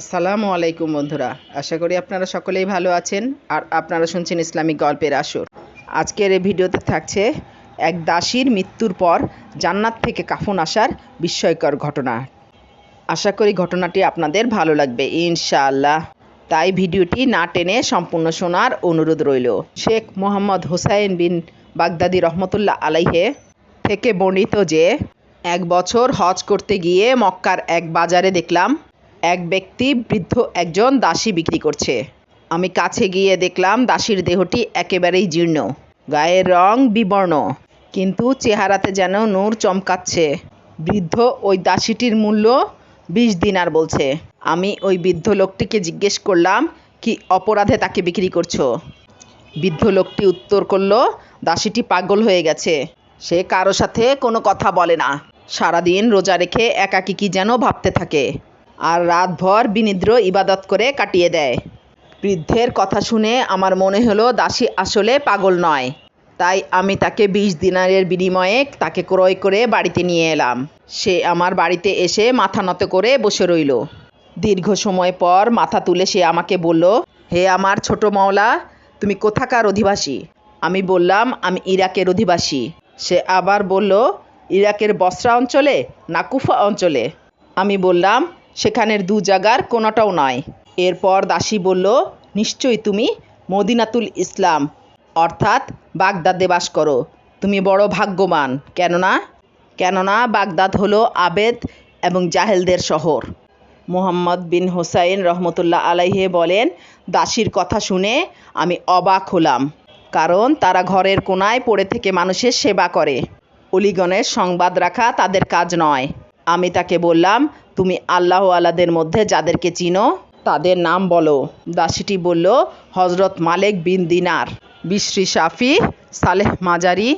আসসালামু আলাইকুম বন্ধুরা। আশা করি আপনারা সকলেই ভালো আছেন আর আপনারা শুনছেন ইসলামিক গল্পের আসর। আজকের এই ভিডিওতে থাকছে এক দাসীর মৃত্যুর পর জান্নাত থেকে কাফন আসার বিস্ময়কর ঘটনা। আশা করি ঘটনাটি আপনাদের ভালো লাগবে, ইনশাআল্লাহ। তাই ভিডিওটি না টেনে সম্পূর্ণ শোনার অনুরোধ রইল। শেখ মোহাম্মদ হুসাইন বিন বাগদাদি রহমতুল্লাহ আলাইহে থেকে বর্ণিত যে, এক বছর হজ করতে গিয়ে মক্কার এক বাজারে দেখলাম এক ব্যক্তি বৃদ্ধ একজন দাসী বিক্রি করছে। আমি কাছে গিয়ে দেখলাম দাসীর দেহটি একেবারেই জীর্ণ, গায়ের রং বিবর্ণ, কিন্তু চেহারাতে যেন নূর চমকাচ্ছে। বৃদ্ধ ওই দাসীটির মূল্য বিশ দিনার বলছে। আমি ওই বৃদ্ধ লোকটিকে জিজ্ঞেস করলাম, কি অপরাধে তাকে বিক্রি করছ? বৃদ্ধ লোকটি উত্তর করল, দাসীটি পাগল হয়ে গেছে। সে কারও সাথে কোনো কথা বলে না। সারাদিন রোজা রেখে একাকী কি যেন ভাবতে থাকে। আর রাতভর বিনিদ্র ইবাদত করে কাটিয়ে দেয়। বৃদ্ধের কথা শুনে আমার মনে হলো দাসী আসলে পাগল নয়। তাই আমি তাকে বিশ দিনারের বিনিময়ে তাকে ক্রয় করে বাড়িতে নিয়ে এলাম। সে আমার বাড়িতে এসে মাথা নত করে বসে রইল। দীর্ঘ সময় পর মাথা তুলে সে আমাকে বলল, হে আমার ছোট মাওলা, তুমি কোথাকার অধিবাসী? আমি বললাম, আমি ইরাকের অধিবাসী। সে আবার বলল, ইরাকের বসরা অঞ্চলে না কুফা অঞ্চলে? আমি বললাম সেখানের দু জায়গার কোনোটাও নয়। এরপর দাসী বলল, নিশ্চয়ই তুমি মদিনাতুল ইসলাম। অর্থাৎ বাগদাদে বাস করো। তুমি বড় ভাগ্যবান। কেননা কেননা বাগদাদ হলো আবেদ এবং জাহেলদের শহর। মোহাম্মদ বিন হোসাইন রহমতুল্লাহ আলাইহে বলেন, দাসীর কথা শুনে আমি অবাক হলাম। কারণ তারা ঘরের কোনায় পড়ে থেকে মানুষের সেবা করে। অলিগণের সংবাদ রাখা তাদের কাজ নয়। আমি তাকে বললাম তুমি আল্লাহ আলাদের মধ্যে যাদেরকে চিনো, তাদের নাম বলো। দাসীটি বলল হজরত মালেক বিন দিনার, বিশ্রী শাফি, সালেহ মাজারি,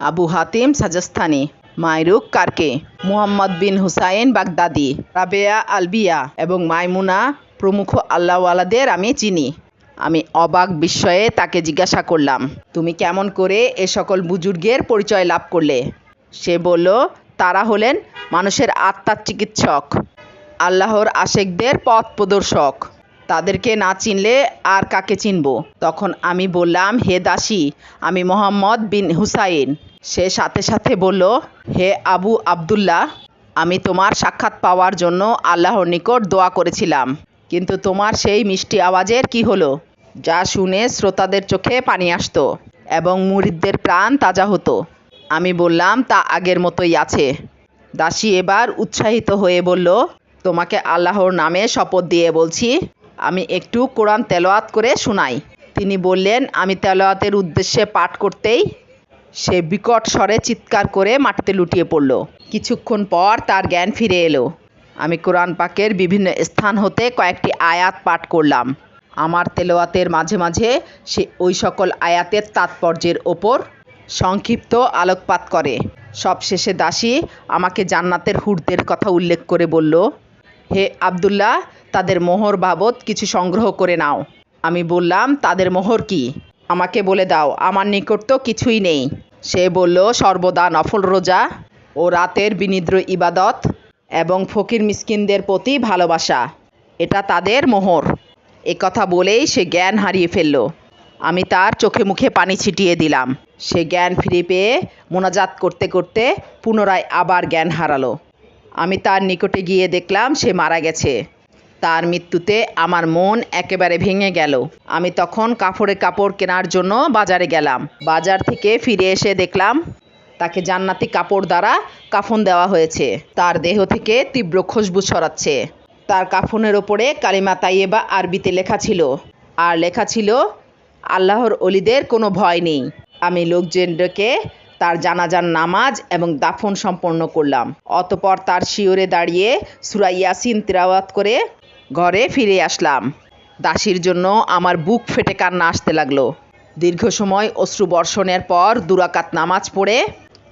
আবু হাতিম সাজস্তানি মাইরুক কারকে মুহাম্মদ বিন হুসাইন বাগদাদি, রাবেয়া আলবিয়া এবং মাইমুনা, প্রমুখ আল্লাহওয়ালাদের আমি চিনি। আমি অবাক বিস্ময়ে তাকে জিজ্ঞাসা করলাম, তুমি কেমন করে এ সকল বুজুর্গের পরিচয় লাভ করলে? সে বলল তারা হলেন মানুষের আত্মার চিকিৎসক, আল্লাহর আশেকদের পথ প্রদর্শক। তাদেরকে না চিনলে আর কাকে চিনব? তখন আমি বললাম, হে দাসী, আমি মোহাম্মদ বিন হুসাইন। সে সাথে সাথে বলল, হে আবু আবদুল্লাহ, আমি তোমার সাক্ষাৎ পাওয়ার জন্য আল্লাহর নিকট দোয়া করেছিলাম, কিন্তু তোমার সেই মিষ্টি আওয়াজের কি হলো? যা শুনে শ্রোতাদের চোখে পানি আসতো এবং মুরিদদের প্রাণ তাজা হতো। আমি বললাম, তা আগের মতোই আছে। দাসী এবার উৎসাহিত হয়ে বলল, তোমাকে আল্লাহর নামে শপথ দিয়ে বলছি, আমি একটু কোরআন তেলাওয়াত করে শোনাই। তিনি বললেন, আমি তেলোয়াতের উদ্দেশ্যে পাঠ করতেই সে বিকট স্বরে চিৎকার করে মাটিতে লুটিয়ে পড়ল। কিছুক্ষণ পর তার জ্ঞান ফিরে এলো। আমি কোরআন পাকের বিভিন্ন স্থান হতে কয়েকটি আয়াত পাঠ করলাম। আমার তেলোয়াতের মাঝে মাঝে সে ওই সকল আয়াতের তাৎপর্যের ওপর সংক্ষিপ্ত আলোকপাত করে। সবশেষে দাসী আমাকে জান্নাতের হুরদের কথা উল্লেখ করে বলল, হে আবদুল্লাহ, তাদের মোহর বাবদ কিছু সংগ্রহ করে নাও। আমি বললাম, তাদের মোহর কি? আমাকে বলে দাও, আমার নিকট তো কিছুই নেই। সে বলল, সর্বদা নফল রোজা ও রাতের বিনিদ্র ইবাদত এবং ফকির মিসকিনদের প্রতি ভালোবাসা, এটা তাদের মোহর। এ কথা বলেই সে জ্ঞান হারিয়ে ফেলল। আমি তার চোখে মুখে পানি ছিটিয়ে দিলাম। সে জ্ঞান ফিরে পেয়ে মোনাজাত করতে করতে পুনরায় আবার জ্ঞান হারালো। আমি তার নিকটে গিয়ে দেখলাম সে মারা গেছে। তার মৃত্যুতে আমার মন একেবারে ভেঙে গেল। আমি তখন কাপড়ে কাপড় কেনার জন্য বাজারে গেলাম। বাজার থেকে ফিরে এসে দেখলাম তাকে জান্নাতি কাপড় দ্বারা কাফন দেওয়া হয়েছে। তার দেহ থেকে তীব্র খুশবু ছড়াচ্ছে। তার কাফনের ওপরে কালিমা তাইয়েবা আরবিতে লেখা ছিল। আর লেখা ছিল, আল্লাহর অলিদের কোনো ভয় নেই। আমি লোকজনকে তার জানাজান নামাজ এবং দাফন সম্পন্ন করলাম। অতপর তার শিওরে দাঁড়িয়ে সুরা ইয়াসিন তিরাওয়াত করে ঘরে ফিরে আসলাম। দাসীর জন্য আমার বুক ফেটে কান্না আসতে লাগল। দীর্ঘ সময় অশ্রু বর্ষণের পর দুরাকাত নামাজ পড়ে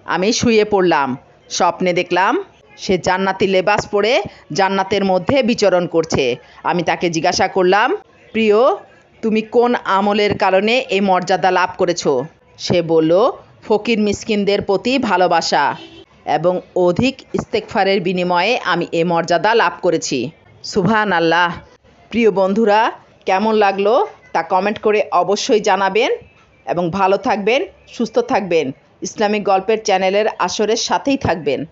আমি শুয়ে পড়লাম। স্বপ্নে দেখলাম, সে জান্নাতি লেবাস পরে জান্নাতের মধ্যে বিচরণ করছে। আমি তাকে জিজ্ঞাসা করলাম, প্রিয়, তুমি কোন আমলের কারণে এই মর্যাদা লাভ করেছ? সে বলল, ফকির মিসকিনদের প্রতি ভালোবাসা এবং অধিক ইস্তেকফারের বিনিময়ে আমি এ মর্যাদা লাভ করেছি। সুভান আল্লাহ প্রিয় বন্ধুরা, কেমন লাগল তা কমেন্ট করে অবশ্যই জানাবেন এবং ভালো থাকবেন, সুস্থ থাকবেন। ইসলামিক গল্পের চ্যানেলের আসরের সাথেই থাকবেন।